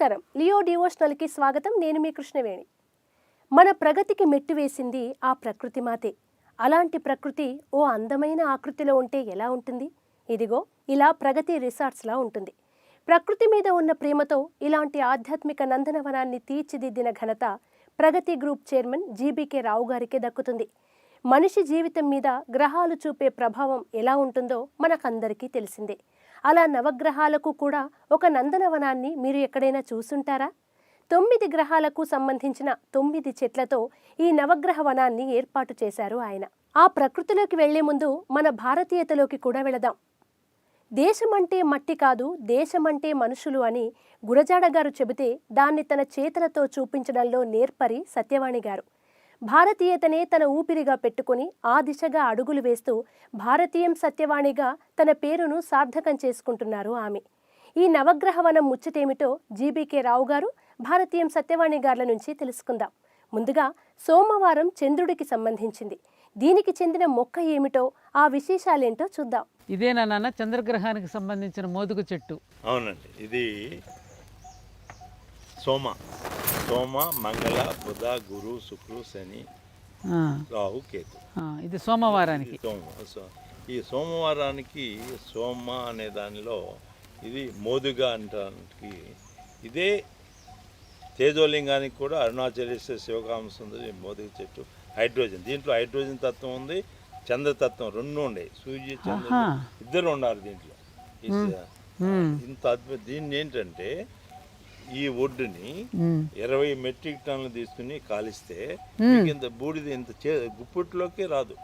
నమస్కారం. లియో డివోషనల్కి స్వాగతం. నేను మీ కృష్ణవేణి. మన ప్రగతికి మెట్టు వేసింది ఆ ప్రకృతి మాతే. అలాంటి ప్రకృతి ఓ అందమైన ఆకృతిలో ఉంటే ఎలా ఉంటుంది? ఇదిగో ఇలా ప్రగతి రిసార్ట్స్లా ఉంటుంది. ప్రకృతి మీద ఉన్న ప్రేమతో ఇలాంటి ఆధ్యాత్మిక నందనవనాన్ని తీర్చిదిద్దిన ఘనత Pragati group chairman GBK Rao గారికే దక్కుతుంది. మనిషి జీవితం మీద గ్రహాలు చూపే ప్రభావం ఎలా ఉంటుందో మనకందరికీ తెలిసిందే. అలా నవగ్రహాలకు కూడా ఒక నందనవనాన్ని మీరు ఎక్కడైనా చూసుంటారా? తొమ్మిది గ్రహాలకు సంబంధించిన తొమ్మిది చెట్లతో ఈ నవగ్రహ వనాన్ని ఏర్పాటు చేశారు ఆయన. ఆ ప్రకృతిలోకి వెళ్ళే ముందు మన భారతీయతలోకి కూడా వెళదాం. దేశమంటే మట్టి కాదు దేశమంటే మనుషులు అని గురజాడ గారు చెబితే దాన్ని తన చేతలతో చూపించడంలో నేర్పరి సత్యవాణి గారు. భారతీయతనే తన ఊపిరిగా పెట్టుకుని ఆ దిశగా అడుగులు వేస్తూ భారతీయం సత్యవాణిగా తన పేరును సార్థకం చేసుకుంటున్నారు ఆమె. ఈ నవగ్రహవనం ముచ్చటేమిటో జీబీకే రావు గారు భారతీయం సత్యవాణి గార్ల నుంచి తెలుసుకుందాం. ముందుగా సోమవారం చంద్రుడికి సంబంధించింది. దీనికి చెందిన మొక్క ఏమిటో ఆ విశేషాలేంటో చూద్దాం. ఇదేనా నాన్న? చంద్రగ్రహానికి సంబంధించిన మోదుగు చెట్టు. అవునండి. ఇది సోమ. సోమ మంగళ బుధ గురు శుక్రు శని రాహు కేతు. ఇది సోమవారానికి. ఈ సోమవారానికి సోమ అనే దానిలో ఇది మోదుగా అంటానికి ఇదే తేజోలింగానికి కూడా అరుణాచలేశ్వర శివకామ సుందరి మోదుగ చెట్టు హైడ్రోజన్. దీంట్లో హైడ్రోజన్ తత్వం ఉంది చంద్రతత్వం రెండు ఉండే. సూర్య చంద్ర. ఇద్దరు ఉండాలి దీంట్లో. ఇంత అద్భుత దీన్ని ఏంటంటే ఈ మ్మ్. ఇరవై మెట్రిక్ టన్నులు తీసుకుని కాలిస్తే ఇంత బూడిద ఇంత గుప్పిట్లోకి రాదు.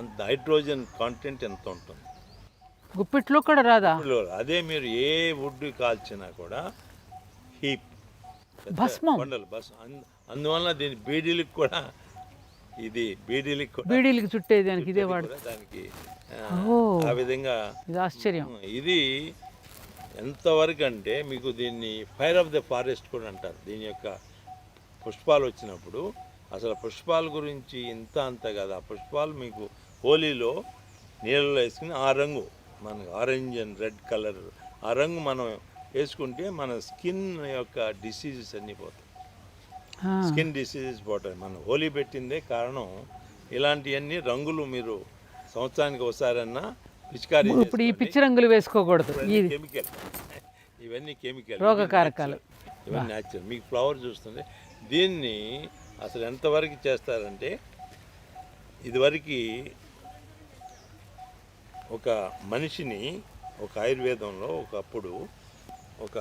అంత హైడ్రోజన్ కాంటెంట్ ఎంత ఉంటుంది? గుప్పిట్లో కూడా రాదా? అదే మీరు ఏ వుడ్ కాల్చినా కూడా హీప్ భస్మం. కొండలు బస్ అందువల్ల దీని బీడీలకు కూడా ఇది బీడీలకు కూడా బీడీలకి చుట్టేది దానికి ఇదే వాడు దానికి. ఆ విధంగా ఇది ఆశ్చర్యం. ఇది ఎంతవరకు అంటే మీకు దీన్ని ఫైర్ ఆఫ్ ద ఫారెస్ట్ కూడా అంటారు. దీని యొక్క పుష్పాలు వచ్చినప్పుడు అసలు పుష్పాల గురించి ఇంత అంత కదా. ఆ పుష్పాలు మీకు హోలీలో నీళ్ళలో వేసుకుని ఆ రంగు మనకు ఆరెంజ్ అండ్ రెడ్ కలర్ ఆ రంగు మనం వేసుకుంటే మన స్కిన్ యొక్క డిసీజెస్ అన్నీ పోతాయి. స్కిన్ డిసీజెస్ పోతాయి. మనం హోలీ పెట్టిందే కారణం ఇలాంటివన్నీ రంగులు మీరు సంవత్సరానికి ఒకసారన్నా పిచికారీ ఇప్పుడు ఈ పిచ్చి రంగులు వేసుకోకూడదు. ఇది కెమికల్ ఇవన్నీ కెమికల్ రోగకారకాలు. ఇవన్నీ న్యాచురల్ మీకు ఫ్లవర్ చూస్తుంది దీన్ని అసలు ఎంతవరకు చేస్తారంటే ఇదివరకు ఒక మనిషిని ఒక ఆయుర్వేదంలో ఒకప్పుడు ఒక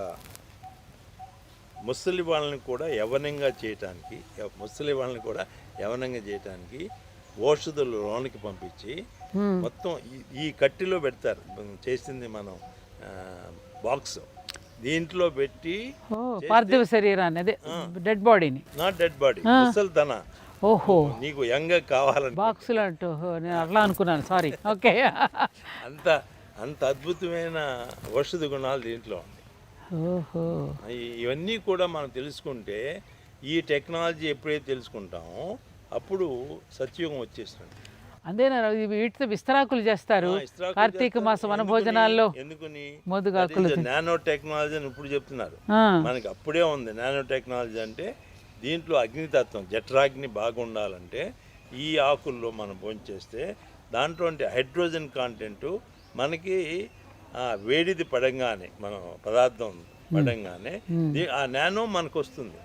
ముసలి వాళ్ళని కూడా యవనంగా చేయటానికి ముసలి వాళ్ళని కూడా యవనంగా చేయటానికి ఓషధులు లోనికి పంపించి. మొత్తం ఈ- కట్టిలో పెడతారు. చేసింది మనం బాక్స్. దీంట్లో పెట్టి పార్థివ శరీరాన్ని అదే డెడ్ బాడీని. నాట్ డెడ్ బాడీ ముసలితన ఓహో. నీకు యంగ్ కావాలని. బాక్సులు అంటూ నేను అట్లా అనుకున్నాను సారీ. ఓకే. అంత అంత అద్భుతమైన ఔషధ గుణాలు దీంట్లో ఉన్నాయి. ఓహో. ఇవన్నీ కూడా మనం తెలుసుకుంటే ఈ టెక్నాలజీ ఎప్పుడైతే తెలుసుకుంటామో అప్పుడు సత్యుగం వచ్చేస్తుంది అంతేనా వీటితో విస్తరాకులు చేస్తారు. కార్తీక. మాస వనభోజనాల్లో ఎందుకని? మోదుగాకులు నానో టెక్నాలజీ అని ఇప్పుడు చెప్తున్నారు. మనకి అప్పుడే ఉంది నానో టెక్నాలజీ అంటే దీంట్లో అగ్నితత్వం జఠరాగ్ని బాగుండాలంటే ఈ ఆకుల్లో మనం భోంచేస్తే దాంట్లో హైడ్రోజన్ కాంటెంట్ మనకి వేడిది పడంగానే మనం పదార్థం పడంగానే ఆ నానో మనకు వస్తుంది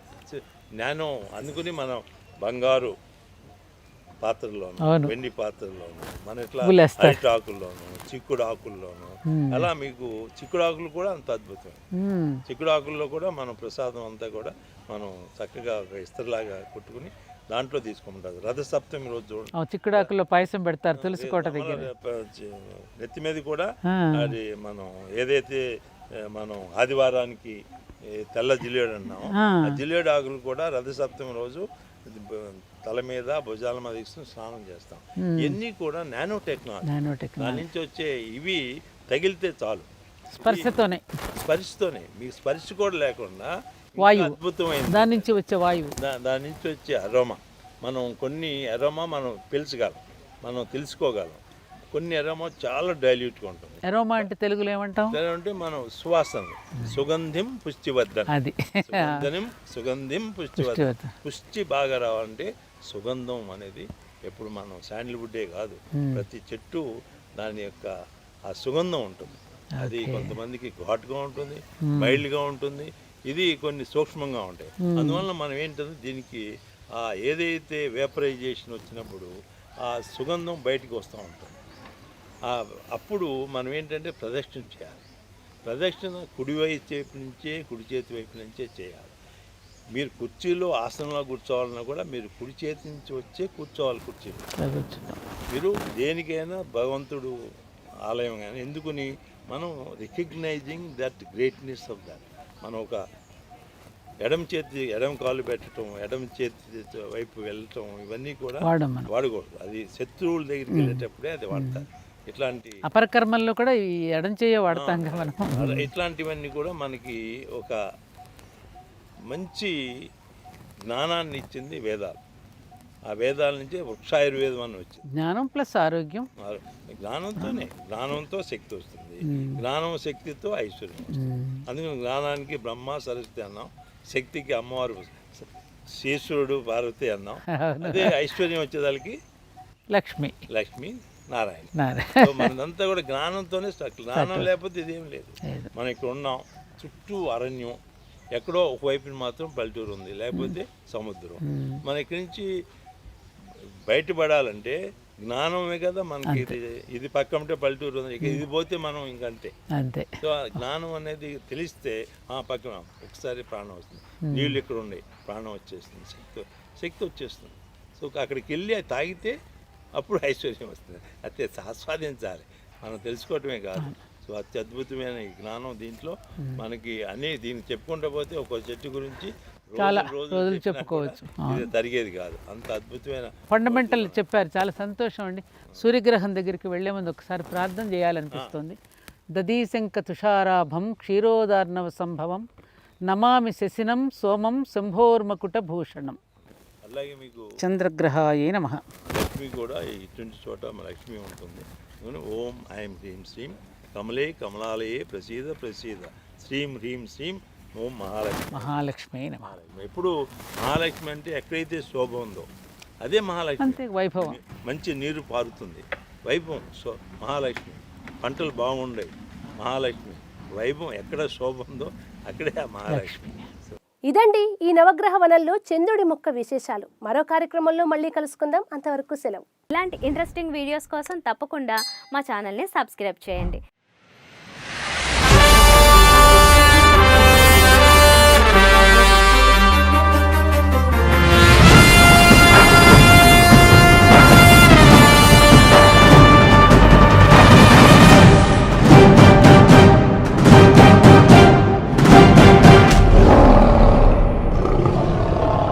నానో అందుకని మనం బంగారు పాత్రలోను అవును. వెండి పాత్రలోను మన ఇట్లా. అరటి ఆకుల్లోను చిక్కుడు ఆకుల్లోను అలా మీకు చిక్కుడు ఆకులు కూడా అంత అద్భుతం. చిక్కుడు ఆకుల్లో కూడా మనం ప్రసాదం అంతా కూడా మనం చక్కగా ఒక ఇస్త్రలాగా కొట్టుకుని దాంట్లో తీసుకుంటారు రథసప్తమి రోజు చూడండి చిక్కుడాకుల్లో పాయసం పెడతారు తులసి కోట దగ్గర నెత్తి మీద కూడా. అది మనం ఏదైతే మనం ఆదివారానికి తెల్ల జిల్లేడు అన్నామో ఆ. జిల్లేడు ఆకులు కూడా రథసప్తమి రోజు ఇది బ- తల మీద భుజాల మీద తీసుకుని స్నానం చేస్తాం. ఇవన్నీ కూడా నానో టెక్నాలజీ నానో టెక్నాలజీ దాని నుంచి వచ్చే ఇవి తగిలితే చాలు. స్పర్శతోనే. స్పర్శతోనే. మీకు స్పర్శ కూడా లేకుండా వాయువు. అద్భుతమైన దాని నుంచి వచ్చే వాయువు. దాని నుంచి వచ్చే అరోమా. మనం కొన్ని అరోమా మనం పిలుచగలం. మనం తెలుసుకోగలం. కొన్ని అరోమా చాలా డైల్యూట్గా ఉంటుంది. ఎరోమా అంటే తెలుగులో ఏమంటాం? అంటే మనం సువాసన. సుగంధిం పుష్టివర్ధన్. అది. సుగంధం పుష్టివర్ధన్. పుష్టి బాగా రావాలంటే సుగంధం అనేది ఎప్పుడు మనం శాండిల్వుడ్డే కాదు. ప్రతి చెట్టు దాని యొక్క ఆ సుగంధం ఉంటుంది. అది కొంతమందికి ఘాటుగా ఉంటుంది మైల్డ్గా ఉంటుంది. ఇది కొన్ని సూక్ష్మంగా ఉంటాయి. అందువల్ల మనం ఏంటంటే దీనికి ఆ ఏదైతే వేపరైజేషన్ వచ్చినప్పుడు ఆ సుగంధం బయటికి వస్తూ ఉంటుంది. అప్పుడు మనం ఏంటంటే ప్రదక్షిణ చేయాలి. ప్రదక్షిణ కుడి వైపు వైపు నుంచే కుడి చేతి వైపు నుంచే చేయాలి. మీరు కుర్చీలో ఆసనంలో కూర్చోవాలన్నా కూడా మీరు కుడి చేతి నుంచి వచ్చే కూర్చోవాలి కుర్చీలో. మీరు దేనికైనా భగవంతుడు ఆలయం కానీ ఎందుకుని మనం recognizing that greatness of that మనం ఒక ఎడమ చేతి ఎడమ కాలు పెట్టడం ఎడమ చేతి వైపు వెళ్ళటం ఇవన్నీ కూడా వాడకూడదు. అది శత్రువుల దగ్గరికి వెళ్ళేటప్పుడే అది వాడతారు ఇట్లాంటి అపరకర్మల్లో కూడా ఈ ఎడం చేయ వాడతాం ఇట్లాంటివన్నీ కూడా మనకి ఒక మంచి జ్ఞానాన్ని ఇచ్చింది వేదాలు. ఆ వేదాల నుంచే వృక్షాయుర్వేదం అని వచ్చింది. జ్ఞానం ప్లస్ ఆరోగ్యం. జ్ఞానంతోనే జ్ఞానంతో శక్తి వస్తుంది. జ్ఞానం శక్తితో ఐశ్వర్యం. అందుకని జ్ఞానానికి బ్రహ్మ సరస్వతి అన్నాం. శక్తికి అమ్మవారు శేశ్వరుడు పార్వతి అన్నాం. అదే ఐశ్వర్యం వచ్చేదానికి లక్ష్మి. లక్ష్మి నారాయణ. నారే సో మనదంతా కూడా జ్ఞానంతోనే జ్ఞానం లేకపోతే ఇదేం లేదు. మనం ఇక్కడ ఉన్నాం. చుట్టూ అరణ్యం. ఎక్కడో ఒకవైపున మాత్రం పల్లెటూరు ఉంది లేకపోతే సముద్రం. మన ఇక్కడి నుంచి బయటపడాలంటే జ్ఞానమే కదా మనకి. ఇది ఇది పక్క ఉంటే పల్లెటూరు ఉంది ఇక ఇది పోతే మనం ఇంకంతే అంతే. సో ఆ జ్ఞానం అనేది తెలిస్తే ఆ పక్కన ఒకసారి ప్రాణం వస్తుంది. నీళ్ళు ఇక్కడ ఉండే ప్రాణం వచ్చేస్తుంది శక్తి శక్తి వచ్చేస్తుంది. సో అక్కడికి వెళ్ళి అది తాగితే అప్పుడు ఐశ్వర్యం వస్తుంది. అయితే ఆస్వాదించాలి మనం తెలుసుకోవటమే కాదు. సో అత్యద్భుతమైన ఈ జ్ఞానం దీంట్లో. మనకి అన్ని దీన్ని చెప్పుకుంటూ పోతే ఒక చెట్టు గురించి చాలా రోజులు చెప్పుకోవచ్చు. ఇది తరిగేది కాదు. అంత అద్భుతమైన ఫండమెంటల్ చెప్పారు. చాలా సంతోషం అండి. సూర్యగ్రహం దగ్గరికి వెళ్ళే ముందు ఒకసారి ప్రార్థన చేయాలనిపిస్తుంది. దదీశంక తుషారాభం క్షీరోదార్ణవ సంభవం నమామి శశినం సోమం శంభోర్మకుట భూషణం. అలాగే మీకు చంద్రగ్రహాయ నమ. లక్ష్మి కూడా ఇటువంటి చోట లక్ష్మి ఉంటుంది. ఓం ఐం హ్రీం శ్రీం కమలే కమలాలయే ప్రసీద ప్రసీద శ్రీం హ్రీం శ్రీం ఓం మహాలక్ష్మి మహాలక్ష్మి నమ. మహాలక్ష్మి. ఎప్పుడు మహాలక్ష్మి అంటే ఎక్కడైతే శోభ ఉందో అదే మహాలక్ష్మి. అంతే వైభవం. మంచి నీరు పారుతుంది. వైభవం సో మహాలక్ష్మి. పంటలు బాగుండయి మహాలక్ష్మి. వైభవం ఎక్కడ శోభ ఉందో అక్కడే ఆ మహాలక్ష్మి. ఇదండి ఈ నవగ్రహ వనంలో చంద్రుడి మొక్క విశేషాలు. మరో కార్యక్రమంలో మళ్ళీ కలుసుకుందాం. అంతవరకు సెలవు. ఇలాంటి ఇంట్రెస్టింగ్ వీడియోస్ కోసం తప్పకుండా మా ఛానల్ని సబ్స్క్రైబ్ చేయండి.